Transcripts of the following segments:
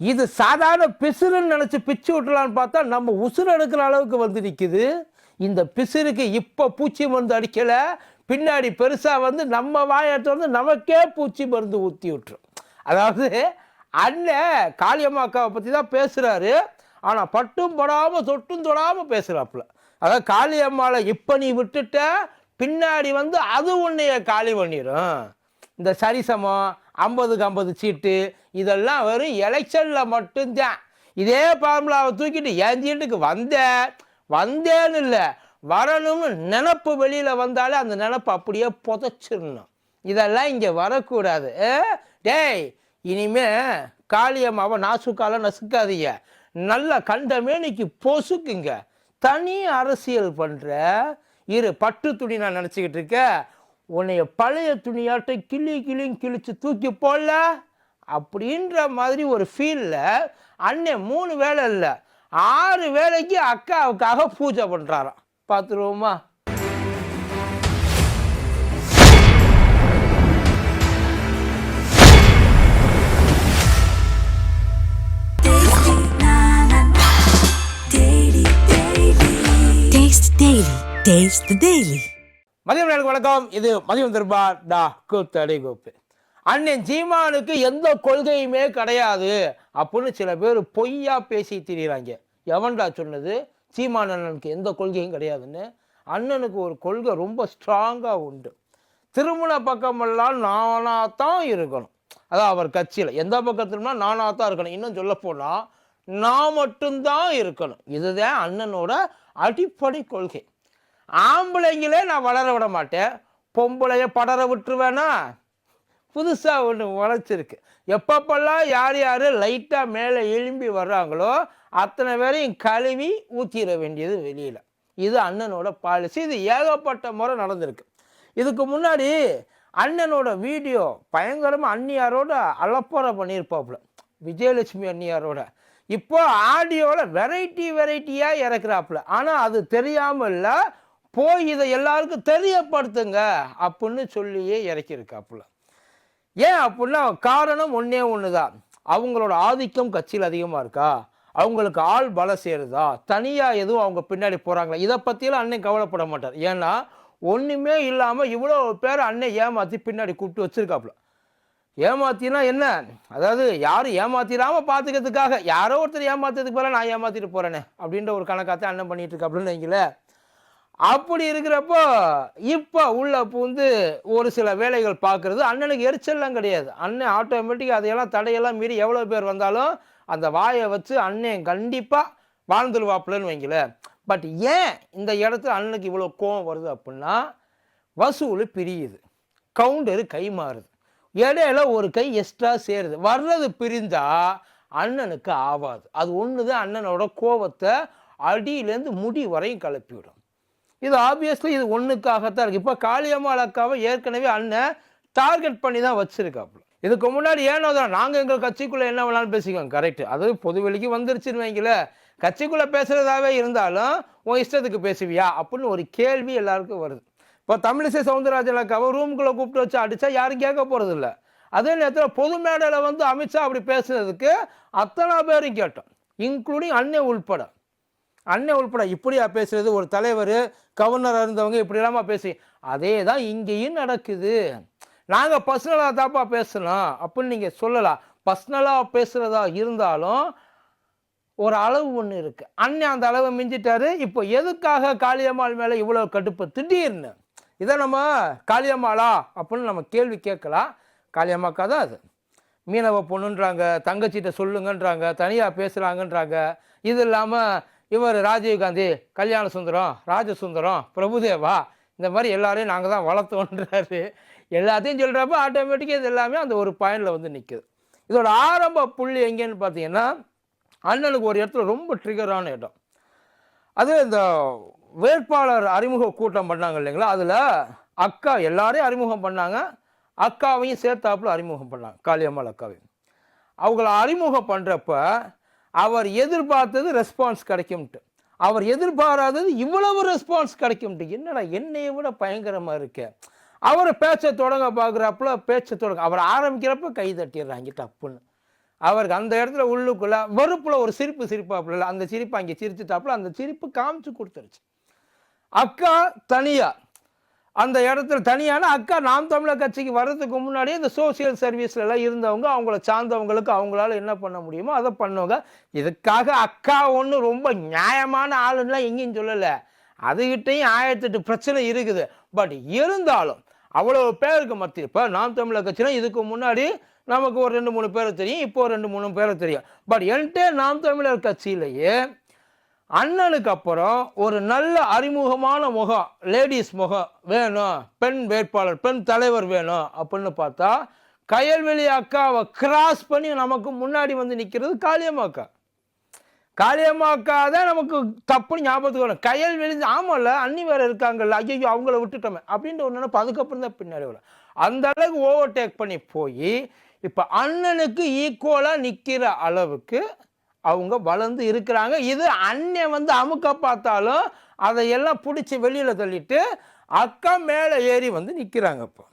இது சாதாரண பிசுறுன்னு நினச்சி பிச்சு விட்டுலான்னு பார்த்தா நம்ம உசுறு எடுக்கிற அளவுக்கு வந்து நிற்குது இந்த பிசுறுக்கு இப்போ பூச்சி மருந்து அடிக்கலை. பின்னாடி பெருசாக வந்து நம்ம வாயத்தை வந்து நமக்கே பூச்சி மருந்து ஊற்றி விட்டுரும். அதாவது அண்ணன் காளியம்மாக்காவை பற்றி தான் பேசுகிறாரு ஆனால் பட்டும் படாமல் தொட்டும் தொடாமல் பேசுகிறாப்புல அதாவது காளியம்மாவை இப்போ நீ விட்டுட்ட பின்னாடி வந்து அது உன்னைய காலி பண்ணிடும் இந்த சரிசமம் ஐம்பதுக்கு ஐம்பது சீட்டு இதெல்லாம் வெறும் எலெக்ஷனில் மட்டும்தான். இதே ஃபார்முலாவை தூக்கிட்டு என் சீட்டுக்கு வந்தேன் வந்தேன்னு இல்லை வரணும்னு நினப்பு வெளியில் வந்தாலே அந்த நினப்பு அப்படியே புதைச்சிடணும். இதெல்லாம் இங்கே வரக்கூடாது. டேய் இனிமே காளியம்மாவை நாசுக்கால நசுக்காதீங்க. நல்ல கண்டமேனிக்கு பொசுக்குங்க. தனி அரசியல் பண்ணுற இரு பட்டு துணி நான் நினச்சிக்கிட்டு இருக்கேன். உன்னைய பழைய துணியாட்ட கிளி கிளின்னு கிழிச்சு தூக்கி போடல? அப்படின்ற மாதிரி ஒரு ஃபீலில் அண்ணன் மூணு வேலை இல்லை. ஆறு வேலைக்கு அக்காவுக்காக பூஜை பண்ணுறாராம் பார்த்துருவோமா Taste Taste the Daily. மதியம் எனக்கு வணக்கம். இது மதியம் திருப்பா டா கூத்தடி கோப்பு அண்ணன் ஜீமானுக்கு எந்த கொள்கையுமே கிடையாது அப்படின்னு சில பேர் பொய்யா பேசி திரியிறாங்க. எவன்டா சொன்னது? சீமான் அண்ணனுக்கு எந்த கொள்கையும் கிடையாதுன்னு. அண்ணனுக்கு ஒரு கொள்கை ரொம்ப ஸ்ட்ராங்காக உண்டு. திருமண பக்கமெல்லாம் நானாக தான் இருக்கணும். அதான் அவர் கட்சியில். எந்த பக்கத்துலனா நானாக தான் இருக்கணும். இன்னும் சொல்ல போனால் நான் மட்டும்தான் இருக்கணும். இதுதான் அண்ணனோட அடிப்படை கொள்கை. ஆம்பளைங்களே நான் வளர விட மாட்டேன். பொம்பளைய படர விட்டுருவேனா? புதுசாக ஒன்று உழைச்சிருக்கு. எப்பப்பெல்லாம் யார் யார் லைட்டாக மேலே எழும்பி வர்றாங்களோ அத்தனை பேரையும் கழுவி ஊற்றிட வேண்டியது வெளியில். இது அண்ணனோட பாலிசி இது ஏகப்பட்ட முறை நடந்திருக்கு. இதுக்கு முன்னாடி அண்ணனோட வீடியோ பயங்கரமாக அண்ணியாரோட அலப்பறை பண்ணியிருப்பாப்புல. விஜயலட்சுமி அண்ணியாரோட. இப்போ ஆடியோவில் வெரைட்டி வெரைட்டியாக இறக்குறாப்புல. ஆனால் அது தெரியாமல் இல்லை போய் இதை எல்லாருக்கும் தெரியப்படுத்துங்க அப்படின்னு சொல்லியே இறக்கியிருக்காப்புல. ஏன் அப்படின்னா காரணம் ஒன்றே ஒன்று தான் அவங்களோட ஆதிக்கம் கட்சியில் அதிகமாக இருக்கா? அவங்களுக்கு ஆள் பலம் சேருதா? தனியாக எதுவும் அவங்க பின்னாடி போகிறாங்களா இதை பற்றியெல்லாம் அன்னை கவலைப்பட மாட்டார். ஏன்னா ஒன்றுமே இல்லாமல் இவ்வளோ பேர் அன்னை ஏமாற்றி பின்னாடி கூப்பிட்டு வச்சிருக்காப்புல. ஏமாத்தினா என்ன? அதாவது யாரும் ஏமாத்திடாமல் பார்த்துக்கிறதுக்காக யாரோ ஒருத்தர் ஏமாத்துறதுக்கு போகிறேன் நான் ஏமாத்திட்டு போகிறேனே அப்படின்ற ஒரு கணக்காத்த அண்ணன் பண்ணிகிட்டு இருக்காப்புலன்னு அப்படின்னு வைங்களேன். அப்படி இருக்கிறப்போ இப்போ உள்ள பூந்து ஒரு சில வேலைகள் பார்க்குறது அண்ணனுக்கு எரிச்சல்லாம் கிடையாது. அண்ணன் ஆட்டோமேட்டிக்காக அதையெல்லாம் தடையெல்லாம் மீறி எவ்வளோ பேர் வந்தாலும் அந்த வாயை வச்சு அண்ணன் கண்டிப்பாக வாழ்ந்துருவாப்புலன்னு வைங்கள பட் ஏன் இந்த இடத்துல அண்ணனுக்கு இவ்வளோ கோவம் வருது அப்படின்னா வசூல் பிரியுது. கவுண்டரு கை மாறுது. இடையில ஒரு கை எக்ஸ்ட்ரா சேருது. வர்றது பிரிந்தா அண்ணனுக்கு ஆவாது. அது ஒன்று தான் அண்ணனோட கோவத்தை அடியிலேருந்து முடி வரையும் கிளப்பிவிடும் இது ஆப்வியஸ்லி இது ஒன்றுக்காகத்தான் இருக்குது இப்போ காளியம்மாள் அக்காவை ஏற்கனவே அண்ணன் டார்கெட் பண்ணி தான் வச்சுருக்காப்புல. இதுக்கு முன்னாடி ஏனோ தான் நாங்கள் எங்கள் கட்சிக்குள்ளே என்ன வேணாலும் பேசிக்கோங்க கரெக்ட் அது பொதுவெளிக்கு வந்துருச்சுன்னு வைங்களேன் கட்சிக்குள்ளே பேசுகிறதாவே இருந்தாலும் உன் இஷ்டத்துக்கு பேசுவியா? அப்படின்னு ஒரு கேள்வி எல்லாருக்கும் வருது. இப்போ தமிழிசை சவுந்தரராஜன் அக்காவை ரூமுக்குள்ளே கூப்பிட்டு வச்சு அடித்தா யாரும் கேட்க போகிறது இல்லை அதே நேரத்தில் பொது மேடையில் வந்து அமித்ஷா அப்படி பேசுனதுக்கு அத்தனை பேரும் கேட்டோம் இன்க்ளூடிங் அண்ணன் உள்பட. அண்ணன் உள்பட இப்படியா பேசுறது? ஒரு தலைவர் கவர்னராக இருந்தவங்க இப்படி இல்லாமல் பேசி அதே தான் இங்கேயும் நடக்குது. நாங்கள் பர்சனலாக தாப்பா பேசணும் அப்படின்னு நீங்கள் சொல்லலாம் பர்சனலாக பேசுகிறதா இருந்தாலும் ஒரு அளவு ஒன்று இருக்குது அண்ணன் அந்த அளவை மிஞ்சிட்டாரு. இப்போ எதுக்காக காளியம்மாள் மேலே இவ்வளோ கடுப்பு? திடீர்னு. இதை நம்ம காளியம்மாளா அப்படின்னு நம்ம கேள்வி கேட்கலாம் காளியம்மாக்கா தான் அது. மீனவ பொண்ணுன்றாங்க தங்கச்சிகிட்ட சொல்லுங்கன்றாங்க தனியாக பேசுகிறாங்கன்றாங்க இது இல்லாமல் இவர் ராஜீவ்காந்தி கல்யாண சுந்தரம் ராஜசுந்தரம் பிரபுதேவா இந்த மாதிரி எல்லாரையும் நாங்கள் தான் வளர்த்தோன்றாரு. எல்லாத்தையும் சொல்கிறப்ப ஆட்டோமேட்டிக்காக இது எல்லாமே அந்த ஒரு பாயிண்டில் வந்து நிற்குது இதோட ஆரம்ப புள்ளி எங்கேன்னு பார்த்தீங்கன்னா அண்ணனுக்கு ஒரு இடத்துல ரொம்ப ட்ரிகரான இடம். அது இந்த வேட்பாளர் அறிமுக கூட்டம் பண்ணாங்க இல்லைங்களா? அதில் அக்கா எல்லாரையும் அறிமுகம் பண்ணாங்க. அக்காவையும் சேர்த்தாப்புல அறிமுகம் பண்ணாங்க காளியம்மாள் அக்காவையும். அவங்கள அறிமுகம் பண்ணுறப்ப அவர் எதிர்பார்த்தது ரெஸ்பான்ஸ் கிடைக்கும்ட்டு. அவர் எதிர்பாராதது இவ்வளவு ரெஸ்பான்ஸ் கிடைக்கும்ட்டு. என்னடா என்னையை விட பயங்கரமாக இருக்கு. அவர் பேச்சை தொடங்க பார்க்குறப்பல பேச்சை தொடங்க அவர் ஆரம்பிக்கிறப்ப கை தட்டிடுறாங்க டப்புன்னு. அவருக்கு அந்த இடத்துல உள்ளுக்குள்ள வெறுப்பில் ஒரு சிரிப்பு சிரிப்பாப்புல அந்த சிரிப்பு அங்கே சிரிச்சுட்டாப்புல அந்த சிரிப்பு காமிச்சு கொடுத்துருச்சு. அக்கா தனியாக அந்த இடத்துல தனியான அக்கா நாம் தமிழர் கட்சிக்கு வர்றதுக்கு முன்னாடியே இந்த சோசியல் சர்வீஸ்லலாம் இருந்தவங்க அவங்கள சார்ந்தவங்களுக்கு அவங்களால என்ன பண்ண முடியுமோ அதை பண்ணுவாங்க. இதுக்காக அக்கா ஒன்று ரொம்ப நியாயமான ஆளுன்னா எங்கேயும் சொல்லலை. அதுகிட்டையும் ஆயிரத்தெட்டு பிரச்சனை இருக்குது. பட் இருந்தாலும் அவ்வளோ பேருக்கு மத்திய இப்போ நாம் தமிழர் கட்சினா இதுக்கு முன்னாடி நமக்கு ஒரு ரெண்டு மூணு பேரை தெரியும் இப்போ ரெண்டு மூணு பேரை தெரியும். பட் என்கிட்ட நாம் தமிழர் கட்சியிலேயே அண்ணனுக்கு அப்புறம் ஒரு நல்ல அறிமுகமான முகம் லேடிஸ் முகம் வேணும். பெண் வேட்பாளர் பெண் தலைவர் வேணும் அப்படின்னு பார்த்தா கயல்வெளி அக்காவை கிராஸ் பண்ணி நமக்கு முன்னாடி வந்து நிற்கிறது காளியம்மா அக்கா. காளியம்மா அக்கா தான் நமக்கு தப்புன்னு ஞாபகத்துக்கு வரும் கயல்வெளி ஆமாம்ல அண்ணி வேற இருக்காங்கல்ல ஐயோ அவங்கள விட்டுட்டோமே அப்படின்ற ஒரு நினைப்பு அதுக்கப்புறம் தான் பின்னாடி வரும். அந்த அளவுக்கு ஓவர்டேக் பண்ணி போய் இப்போ அண்ணனுக்கு ஈக்குவலாக நிற்கிற அளவுக்கு அவங்க வளர்ந்து இருக்கிறாங்க. இது அண்ணன் வந்து அமுக்க பார்த்தாலும் அதையெல்லாம் பிடிச்சி வெளியில் தள்ளிட்டு அக்கா மேலே ஏறி வந்து நிற்கிறாங்க இப்போ.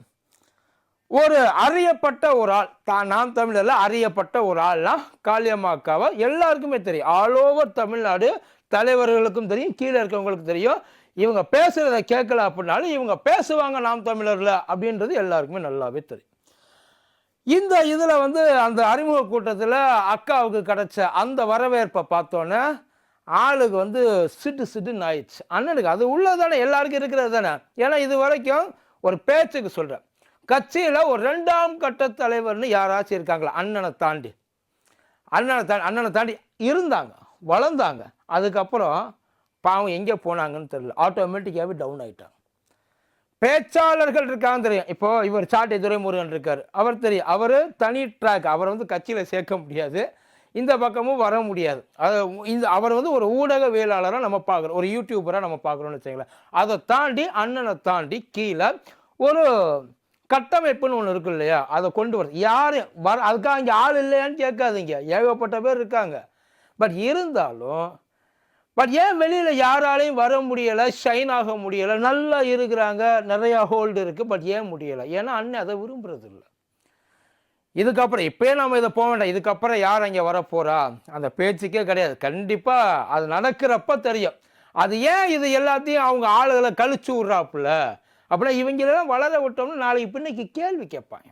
ஒரு அறியப்பட்ட ஒரு ஆள் தான் நாம் தமிழரில் அறியப்பட்ட ஒரு ஆள்லாம் காளியம்மா அக்காவை? எல்லாருக்குமே தெரியும். ஆல் ஓவர் தமிழ்நாடு தலைவர்களுக்கும் தெரியும் கீழே இருக்கவங்களுக்கு தெரியும். இவங்க பேசுகிறத கேட்கல அப்படின்னாலும் இவங்க பேசுவாங்க நாம் தமிழரில் அப்படின்றது எல்லாருக்குமே நல்லாவே தெரியும். இந்த இதில் வந்து அந்த அறிமுக கூட்டத்தில் அக்காவுக்கு கிடைச்ச அந்த வரவேற்பை பார்த்தோன்னே ஆளுக்கு வந்து சிட்டு சிட்டுன்னு ஆயிடுச்சு. அண்ணனுக்கு அது உள்ளது தானே எல்லாருக்கும் இருக்கிறது தானே? ஏன்னா இது வரைக்கும் ஒரு பேச்சுக்கு சொல்கிறேன் கட்சியில் ஒரு ரெண்டாம் கட்ட தலைவர்னு யாராச்சும் இருக்காங்களா? அண்ணனை தாண்டி. அண்ணனை தாண்டி அண்ணனை தாண்டி இருந்தாங்க வளர்ந்தாங்க. அதுக்கப்புறம் பாவம் எங்கே போனாங்கன்னு தெரியல. ஆட்டோமேட்டிக்காகவே டவுன் ஆகிட்டாங்க பேச்சாளர்கள் இருக்காங்க தெரியும். இப்போ இவர் சாட்டை துரைமுருகன் இருக்கார். அவர் தெரியும். அவர் தனி ட்ராக் அவர் வந்து கட்சியில் சேர்க்க முடியாது. இந்த பக்கமும் வர முடியாது. அது இந்த அவர் வந்து ஒரு ஊடகவியலாளராக நம்ம பார்க்குறோம். ஒரு யூடியூபராக நம்ம பார்க்குறோம்னு வச்சுங்களேன் அதை தாண்டி அண்ணனை தாண்டி கீழே ஒரு கட்டமைப்புன்னு ஒன்று இருக்கு இல்லையா? அதை கொண்டு வர யார் வர அதுக்காக இங்கே ஆள் இல்லையான்னு கேட்காதீங்க. ஏகப்பட்ட பேர் இருக்காங்க. பட் இருந்தாலும் பட் ஏன் வெளியில் யாராலையும் வர முடியலை ஷைன் ஆக முடியலை நல்லா இருக்கிறாங்க நிறையா ஹோல்டு இருக்குது பட் ஏன் முடியலை? ஏன்னா அண்ணன் அதை விரும்புறது இல்லை இதுக்கப்புறம் இப்போயே நம்ம இதை போக வேண்டாம். இதுக்கப்புறம் யார் அங்கே வரப்போகிறா அந்த பேச்சுக்கே கிடையாது. கண்டிப்பாக அது நடக்கிறப்ப தெரியும். அது ஏன் இது எல்லாத்தையும் அவங்க ஆளுகளை கழிச்சு விட்றாப்புல? அப்படின்னா இவங்களெல்லாம் வளர விட்டோம்னா நாளைக்கு பின்னைக்கு கேள்வி கேட்பாங்க.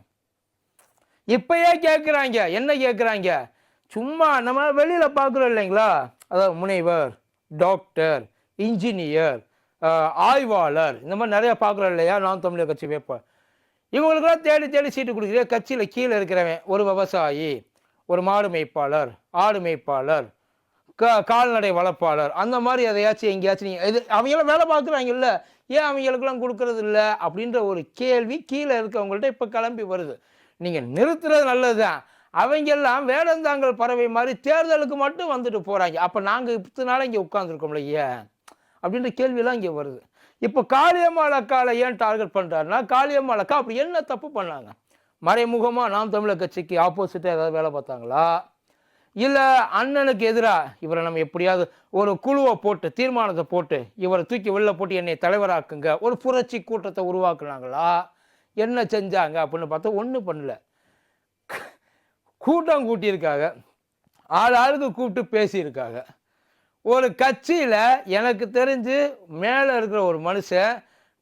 இப்பயே கேட்குறாங்க. என்ன கேட்குறாங்க? சும்மா நம்ம வெளியில் பார்க்குறோம் இல்லைங்களா? அதாவது முனைவர். டாக்டர் இன்ஜினியர் ஆய்வாளர் இந்த மாதிரி நிறையா பார்க்குறோம் இல்லையா? நான் தமிழர் கட்சி வேட்பாளர். இவங்களுக்கெல்லாம் தேடி தேடி சீட்டு கொடுக்குற கட்சியில் கீழே இருக்கிறவன் ஒரு விவசாயி ஒரு மாடு மேய்ப்பாளர் ஆடு மேய்ப்பாளர் க கால்நடை வளர்ப்பாளர் அந்த மாதிரி எதையாச்சும் எங்கேயாச்சும் நீங்கள் இது அவங்களாம் வேலை பார்க்குறாங்கல்ல ஏன் அவங்களுக்கெல்லாம் கொடுக்கறது இல்லை? அப்படின்ற ஒரு கேள்வி கீழே இருக்கவங்கள்ட்ட இப்போ கிளம்பி வருது. நீங்கள் நிறுத்துறது நல்லது தான் அவங்கெல்லாம் வேடந்தாங்கல் பறவை மாதிரி தேர்தலுக்கு மட்டும் வந்துட்டு போகிறாங்க அப்போ நாங்கள் இத்தனை நாள் இங்கே உட்காந்துருக்கோம்ல ஏன் அப்படின்ற கேள்வியெல்லாம் இங்கே வருது. இப்போ காளியம்மாள் அக்காவை ஏன் டார்கெட் பண்ணுறாருன்னா காளியம்மாள் அக்கா அப்படி என்ன தப்பு பண்ணாங்க? மறைமுகமாக நாம் தமிழர் கட்சிக்கு ஆப்போசிட்டாக ஏதாவது வேலை பார்த்தாங்களா? இல்லை அண்ணனுக்கு எதிராக இவரை நம்ம எப்படியாவது ஒரு குழுவை போட்டு தீர்மானத்தை போட்டு இவரை தூக்கி வெளில போட்டு என்னை தலைவராக்குங்க ஒரு புரட்சி கூட்டத்தை உருவாக்குனாங்களா? என்ன செஞ்சாங்க அப்படின்னு பார்த்தா ஒன்றும் பண்ணல. கூட்டம் கூட்டியிருக்காங்க. ஆள் ஆளுக்கு கூப்பிட்டு பேசியிருக்காங்க. ஒரு கட்சியில் எனக்கு தெரிஞ்சு மேலே இருக்கிற ஒரு மனுஷன்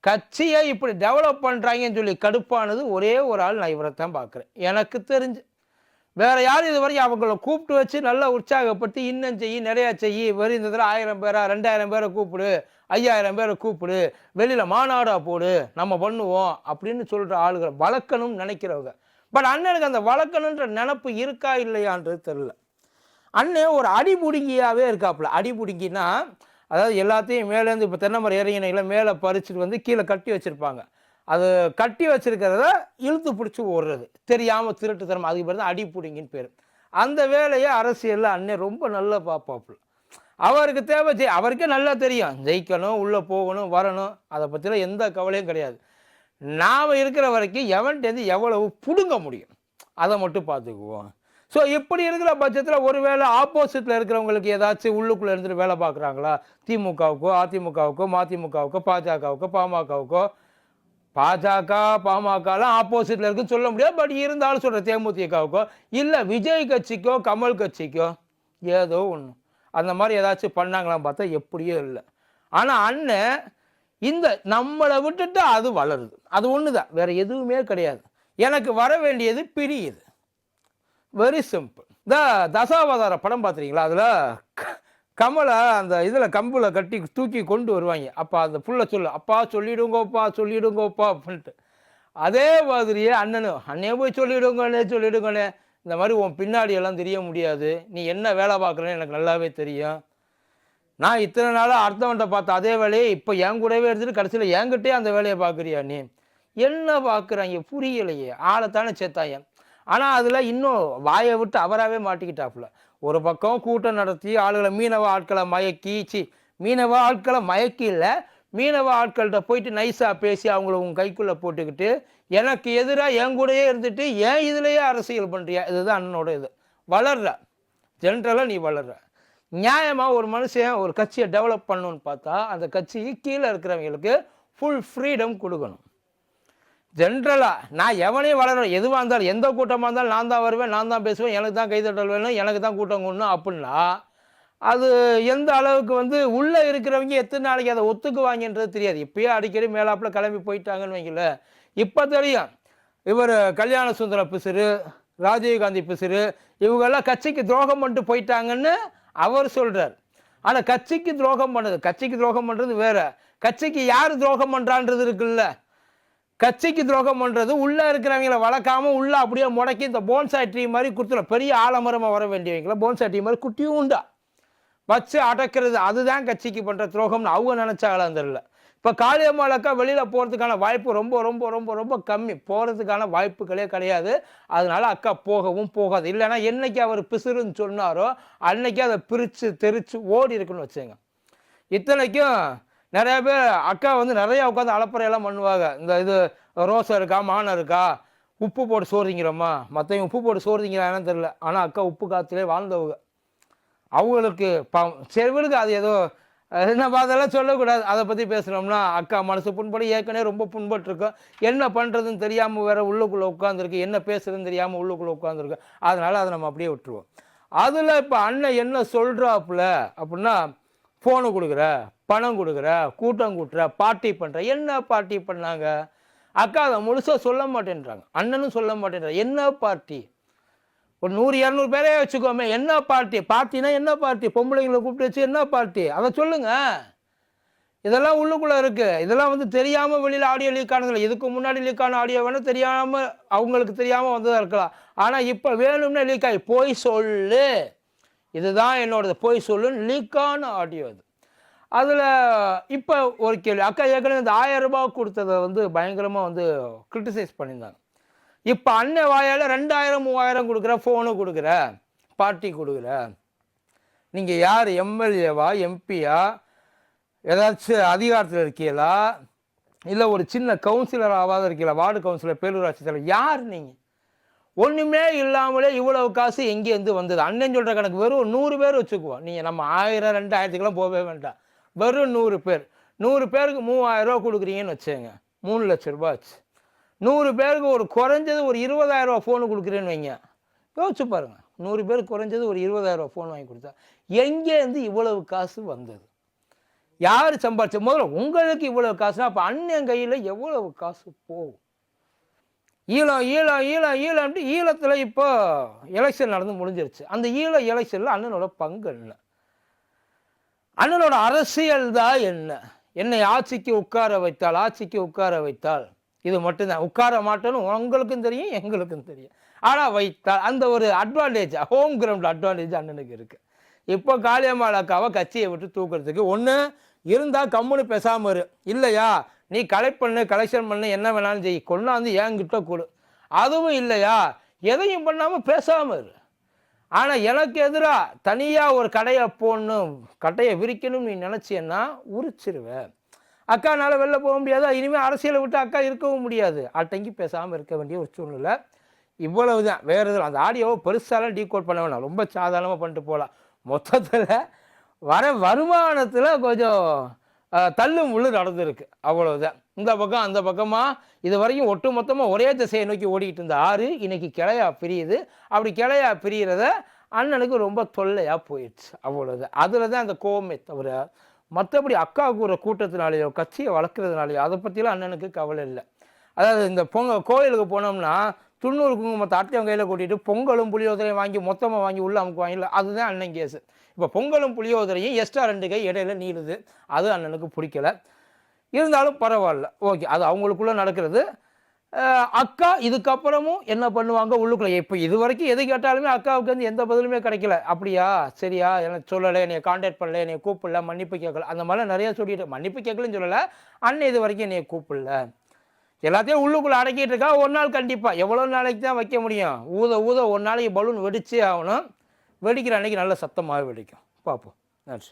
கட்சியை இப்படி டெவலப் பண்ணுறாங்கன்னு சொல்லி கடுப்பானது ஒரே ஒரு ஆள் நான் இவரை தான் பார்க்குறேன். எனக்கு தெரிஞ்சு. வேற யாரும் இது அவங்கள கூப்பிட்டு வச்சு நல்லா உற்சாகப்படுத்தி இன்னும் செய்யி நிறையா செய் வெறும் இந்த தடவை ஆயிரம் பேரா ரெண்டாயிரம் பேரை கூப்பிடு ஐயாயிரம் பேரை கூப்பிடு வெளியில் மாநாடாக போடு நம்ம பண்ணுவோம் அப்படின்னு சொல்கிற ஆளுகளை வளர்க்கணும்னு நினைக்கிறவங்க. பட் அண்ணனுக்கு அந்த வளர்க்கணுன்ற நினப்பு இருக்கா இல்லையான்றது தெரில அண்ணன் ஒரு அடிபுடுங்கியாகவே இருக்காப்புல. அடிபுடுங்கினா அதாவது எல்லாத்தையும் மேலேருந்து இப்போ தென்னமரம் இறங்கினைகளை மேலே பறிச்சுட்டு வந்து கீழே கட்டி வச்சுருப்பாங்க. அது கட்டி வச்சுருக்கிறத இழுத்து பிடிச்சி ஓடுறது. தெரியாமல் திருட்டுத்தனம் அதுக்கு பேர் தான் அடிப்புடிங்கின்னு பேர். அந்த வேலையை அரசியலில் அண்ணன் ரொம்ப நல்லா பார்ப்பாப்புல. அவருக்கு தேவை ஜெய் அவருக்கே நல்லா தெரியும். ஜெயிக்கணும் உள்ளே போகணும் வரணும். அதை பற்றிலாம் எந்த கவலையும் கிடையாது. நாம் இருக்கிற வரைக்கும் எவன்கிட்டேருந்து எவ்வளவு பிடுங்க முடியும்? அதை மட்டும் பார்த்துக்குவோம். ஸோ இப்படி இருக்கிற பட்சத்தில் ஒருவேளை ஆப்போசிட்டில் இருக்கிறவங்களுக்கு ஏதாச்சும் உள்ளுக்குள்ளே இருந்துட்டு வேலை பார்க்குறாங்களா? திமுகவுக்கோ அதிமுகவுக்கோ மதிமுகவுக்கோ பாஜகவுக்கோ பாமகவுக்கோ? பாஜக பாமகலாம் ஆப்போசிட்டில் இருக்குன்னு சொல்ல முடியாது. பட் இருந்தாலும் சொல்கிற தேமுதிகவுக்கோ இல்லை விஜய் கட்சிக்கோ கமல் கட்சிக்கோ ஏதோ ஒன்று அந்த மாதிரி ஏதாச்சும் பண்ணாங்களான்னு பார்த்தா எப்படியோ இல்லை. ஆனால் அண்ணன் இந்த நம்மளை விட்டுட்டு அது வளருது. அது ஒன்று தான் வேறு எதுவுமே கிடையாது. எனக்கு வர வேண்டியது பிரியுது வெரி சிம்பிள் இந்த தசாவதார படம் பார்த்துறீங்களா அதில் கமலை அந்த இதில் கம்பில் கட்டி தூக்கி கொண்டு வருவாங்க. அப்போ அந்த புள்ள சொல்லு அப்பா சொல்லிடுங்கோப்பா சொல்லிடுங்கோப்பா அப்படின்ட்டு. அதே மாதிரியே அண்ணனும் அண்ணே போய் சொல்லிடுங்கண்ணே சொல்லிடுங்கண்ணே. இந்த மாதிரி உன் பின்னாடி எல்லாம் தெரிய முடியாது. நீ என்ன வேலை பார்க்குறேன்னு எனக்கு நல்லாவே தெரியும். நான் இத்தனை நாளாக அடுத்தவன்ட்ட பார்த்த அதே வேலையை இப்போ என் கூடவே எடுத்துகிட்டு கடைசியில் என்கிட்டே அந்த வேலையை பார்க்குறியா நீ? என்ன பார்க்குறாங்க? புரியலையே. ஆளைத்தானே சேர்த்தாங்க. ஆனால் அதில் இன்னும் வாயை விட்டு அவராகவே மாட்டிக்கிட்டாப்புல. ஒரு பக்கம் கூட்டம் நடத்தி ஆளுகளை மீனவ ஆட்களை மயக்கி சி மீனவ ஆட்களை மயக்கி இல்லை மீனவ ஆட்கள்கிட்ட போயிட்டு நைஸாக பேசி அவங்கள உங்கள் கைக்குள்ளே போட்டுக்கிட்டு எனக்கு எதிராக என் கூடயே இருந்துட்டு ஏன் இதுலேயே அரசியல் பண்ணுறியா இதுதான் அண்ணனோட இது. வளர்ற. ஜென்ரலாக நீ வளர்ற. நியாயமாக ஒரு மனுஷன் ஒரு கட்சியை டெவலப் பண்ணணும்னு பார்த்தா அந்த கட்சிக்கு கீழே இருக்கிறவங்களுக்கு ஃபுல் ஃப்ரீடம் கொடுக்கணும். ஜென்ரலாக நான் எவனையும் வளரணும் எதுவாக இருந்தாலும் எந்த கூட்டமாக இருந்தாலும் நான் தான் வருவேன் நான் தான் பேசுவேன் எனக்கு தான் கைதட்டல் வேணும் எனக்கு தான் கூட்டம் கொள்ளணும் அப்படின்னா அது எந்த அளவுக்கு வந்து உள்ளே இருக்கிறவங்க எத்தனை நாளைக்கு அதை ஒத்துக்குவாங்கன்றது தெரியாது. இப்போயே அடிக்கடி மேலாப்பில் கிளம்பி போயிட்டாங்கன்னு வைங்களேன். இப்போ தெரியும் இவர் கல்யாண சுந்தர பிசுறு ராஜீவ்காந்தி பிசுறு இவங்கெல்லாம் கட்சிக்கு துரோகம் பண்ணிட்டு போயிட்டாங்கன்னு அவர் சொல்கிறார் ஆனால் கட்சிக்கு துரோகம் பண்ணுது கட்சிக்கு துரோகம் பண்ணுறது வேற. கட்சிக்கு யார் துரோகம் பண்ணுறான்றது இருக்குல்ல? கட்சிக்கு துரோகம் பண்ணுறது உள்ளே இருக்கிறவங்கள வளர்க்காம உள்ளே அப்படியே முடக்கி இந்த போன்சாய் ட்ரீ மாதிரி கொடுத்துடும் பெரிய ஆலமரமாக வர வேண்டியவங்கள போன்சாய் ட்ரீ மாதிரி குட்டியும் உண்டா வச்சு அடக்கிறது அதுதான் கட்சிக்கு பண்ணுற துரோகம்னு அவங்க நினச்சாங்களாம் தெரியல. இப்போ காளியம்மாளுக்கா வெளியில் போகிறதுக்கான வாய்ப்பு ரொம்ப ரொம்ப ரொம்ப ரொம்ப கம்மி. போகிறதுக்கான வாய்ப்புகளே கிடையாது. அதனால அக்கா போகவும் போகாது. இல்லைன்னா என்னைக்கு அவர் பிசுறுன்னு சொன்னாரோ அன்னைக்கு அதை பிரித்து தெரித்து ஓடி இருக்குன்னு வச்சுங்க இத்தனைக்கும் நிறைய பேர் அக்கா வந்து நிறையா உட்காந்து அலப்பறையெல்லாம் பண்ணுவாங்க. இந்த இது ரோசை இருக்கா மானம் இருக்கா? உப்பு போட்டு சோறுதிங்கிறோமா மற்றவங்க உப்பு போட்டு சோறுங்கிறான்னு தெரில ஆனால் அக்கா உப்பு காற்றுலேயே வாழ்ந்தவங்க. அவங்களுக்கு ப செவிலுக்கு அது ஏதோ என்ன நம்ம அதெல்லாம் சொல்லக்கூடாது. அதை பற்றி பேசுனோம்னா அக்கா மனசு புண்படி ஏற்கனவே ரொம்ப புண்பட்டிருக்கோம். என்ன பண்ணுறதுன்னு தெரியாமல் வேறு உள்ளுக்குள்ளே உட்காந்துருக்கு என்ன பேசுறதுன்னு தெரியாமல் உள்ளுக்குள்ளே உட்காந்துருக்கு அதனால் அதை நம்ம அப்படியே விட்டுருவோம். அதில் இப்போ அண்ணன் என்ன சொல்கிறாப்புல அப்படின்னா ஃபோனு கொடுக்குற பணம் கொடுக்குற கூட்டம் கூட்டுற பார்ட்டி பண்ணுற என்ன பார்ட்டி பண்ணாங்க? அக்கா அதை முழுசாக சொல்ல மாட்டேன்றாங்க. அண்ணனும் சொல்ல மாட்டேன்றாங்க என்ன பார்ட்டி ஒரு நூறு இரநூறு பேரே வச்சுக்கோமே. என்ன பார்ட்டி பார்ட்டினா என்ன பார்ட்டி பொம்பளைங்களை கூப்பிட்டு வச்சு என்ன பார்ட்டி அதை சொல்லுங்கள் இதெல்லாம் உள்ளுக்குள்ளே இருக்குது இதெல்லாம் வந்து தெரியாமல் வெளியில் ஆடியோ லீக் ஆனதில்லை. இதுக்கு முன்னாடி லீக் ஆன ஆடியோ வேணால் தெரியாமல் அவங்களுக்கு தெரியாமல் வந்ததாக இருக்கலாம். ஆனால் இப்போ வேணும்னே லீக் ஆகி போய் சொல்லு. இதுதான் என்னோடது. போய் சொல்லுன்னு லீக்கான ஆடியோ அது. அதில் இப்போ ஒரு கேள்வி. அக்கா ஏற்கனவே இந்த ஆயிரம் ரூபாய் கொடுத்ததை வந்து பயங்கரமாக வந்து கிரிட்டிசைஸ் பண்ணியிருந்தாங்க. இப்போ அண்ணன் வாயால் ரெண்டாயிரம் மூவாயிரம் கொடுக்குற ஃபோனு கொடுக்குற பார்ட்டி கொடுக்குற. நீங்கள் யார்? எம்எல்ஏவா எம்பியா? ஏதாச்சும் அதிகாரத்தில் இருக்கீங்களா? இல்லை ஒரு சின்ன கவுன்சிலராகாத இருக்கீங்களா? வார்டு கவுன்சிலர் பேரூராட்சி தலைவர் யார் நீங்கள் ஒன்றுமே இல்லாமலே இவ்வளவு காசு எங்கேருந்து வந்தது? அண்ணன் சொல்கிற கணக்கு வெறும் நூறு பேர் வச்சுக்குவோம். நீங்கள் நம்ம ஆயிரம் ரெண்டாயிரத்துக்கெல்லாம் போகவே வேண்டாம். வெறும் நூறு பேர். நூறு பேருக்கு மூவாயிரம் ரூபா கொடுக்குறீங்கன்னு வச்சுங்க மூணு லட்ச ரூபாய் ஆச்சு. நூறு பேருக்கு ஒரு குறைஞ்சது ஒரு இருபதாயிரம் ரூபா ஃபோனு கொடுக்குறேன்னு வைங்க. யோசிச்சு பாருங்க. நூறு பேருக்கு குறைஞ்சது ஒரு இருபதாயிரம் ரூபா ஃபோன் வாங்கி கொடுத்தா எங்கேருந்து இவ்வளவு காசு வந்தது? யார் சம்பாதிச்ச முதல்ல உங்களுக்கு இவ்வளவு காசுனா அப்போ அண்ணன் கையில் எவ்வளவு காசு போகும்? ஈழம் ஈழம் ஈழம் ஈழம்ட்டு ஈழத்தில் இப்போ எலெக்ஷன் நடந்து முடிஞ்சிருச்சு. அந்த ஈழ எலெக்ஷனில் அண்ணனோட பங்கு இல்லை அண்ணனோட அரசியல் தான் என்ன? என்னை ஆட்சிக்கு உட்கார வைத்தால் ஆட்சிக்கு உட்கார வைத்தால் இது மட்டும்தான். உட்கார மாட்டேன்னு உங்களுக்கும் தெரியும் எங்களுக்கும் தெரியும். ஆனால் வைத்தால் அந்த ஒரு அட்வான்டேஜ் ஹோம் கிரவுண்ட் அட்வான்டேஜ் அண்ணனுக்கு இருக்குது இப்போ காளியம்மாள் அக்காவை கட்சியை விட்டு தூக்குறதுக்கு ஒன்று இருந்தால் கம்முன்னு பேசாமல் இரு. இல்லையா? நீ கலெக்ட் பண்ணு கலெக்ஷன் பண்ணு என்ன வேணாலும் செய். கொண்டாந்து ஏங்கிட்ட கொடு. அதுவும் இல்லையா? எதையும் பண்ணாமல் பேசாமல் இரு. ஆனால் எனக்கு எதிராக தனியாக ஒரு கடையை போடணும் கட்டையை விரிக்கணும்னு நீ நினச்சேன்னா உரிச்சிருவேன். அக்கானால வெளில போக முடியாது. இனிமேல் அரசியலை விட்டு அக்கா இருக்கவும் முடியாது. அட்டங்கி பேசாமல் இருக்க வேண்டிய ஒரு சூழ்நிலை. இவ்வளவு தான் வேறு எதுவும் அந்த ஆடியோவை பெருசாலாம் டீகோட் பண்ண வேணாம். ரொம்ப சாதாரணமாக பண்ணிட்டு போகலாம் மொத்தத்தில் வர வருமானத்தில் கொஞ்சம் தள்ளும் உள்ளு நடந்திருக்கு. அவ்வளவுதான். இந்த பக்கம் அந்த பக்கமாக இது வரைக்கும் ஒட்டு மொத்தமாக ஒரே திசையை நோக்கி ஓடிக்கிட்டு இருந்த ஆறு இன்னைக்கு கிளையா பிரியுது. அப்படி கிளையா பிரியிறத அண்ணனுக்கு ரொம்ப தொல்லையாக போயிடுச்சு. அவ்வளோதான் அதில் தான் அந்த கோவமே தவிர மற்றபடி அக்காவுக்கு ஒரு கூட்டத்தினாலேயோ கட்சியை வளர்க்குறதுனாலையோ அதை பற்றிலாம் அண்ணனுக்கு கவலை இல்லை. அதாவது இந்த பொங்க கோயிலுக்கு போனோம்னா துண்ணூறு குங்குமத்தை அட்டையும் கையில் கூட்டிட்டு பொங்கலும் புளியோதரையும் வாங்கி மொத்தமாக வாங்கி உள்ள அமுக்கு வாங்கல அதுதான் அண்ணன் கேஸு. இப்போ பொங்கலும் புளியோதரையும் எக்ஸ்ட்ரா ரெண்டு கை இடையில நீளுது. அது அண்ணனுக்கு பிடிக்கல. இருந்தாலும் பரவாயில்ல. ஓகே அது அவங்களுக்குள்ளே நடக்கிறது. அக்கா இதுக்கப்புறமும் என்ன பண்ணுவாங்க உள்ளுக்குள்ள? இப்போ இது வரைக்கும் எது கேட்டாலுமே அக்காவுக்கு வந்து எந்த பதிலுமே கிடைக்கல. அப்படியா? சரியா? எனக்கு சொல்லலை என்னை காண்டாக்ட் பண்ணல என்னை கூப்பிடல மன்னிப்பு கேட்கல. அந்த மாதிரிலாம் நிறைய சொல்லிட்டு மன்னிப்பு கேட்கலன்னு சொல்லலை. அண்ணன் இது வரைக்கும் என்னை கூப்பிடல. எல்லாத்தையும் உள்ளுக்குள்ளே அடக்கிட்டு இருக்கா? ஒரு நாள் கண்டிப்பாக எவ்வளோ நாளைக்கு தான் வைக்க முடியும்? ஊத ஊத ஒரு நாளைக்கு பலூன் வெடிச்சே ஆகணும். வெடிக்கிற அன்னைக்கு நல்ல சத்தமாக வெடிக்கும். பார்ப்போம் நன்றி.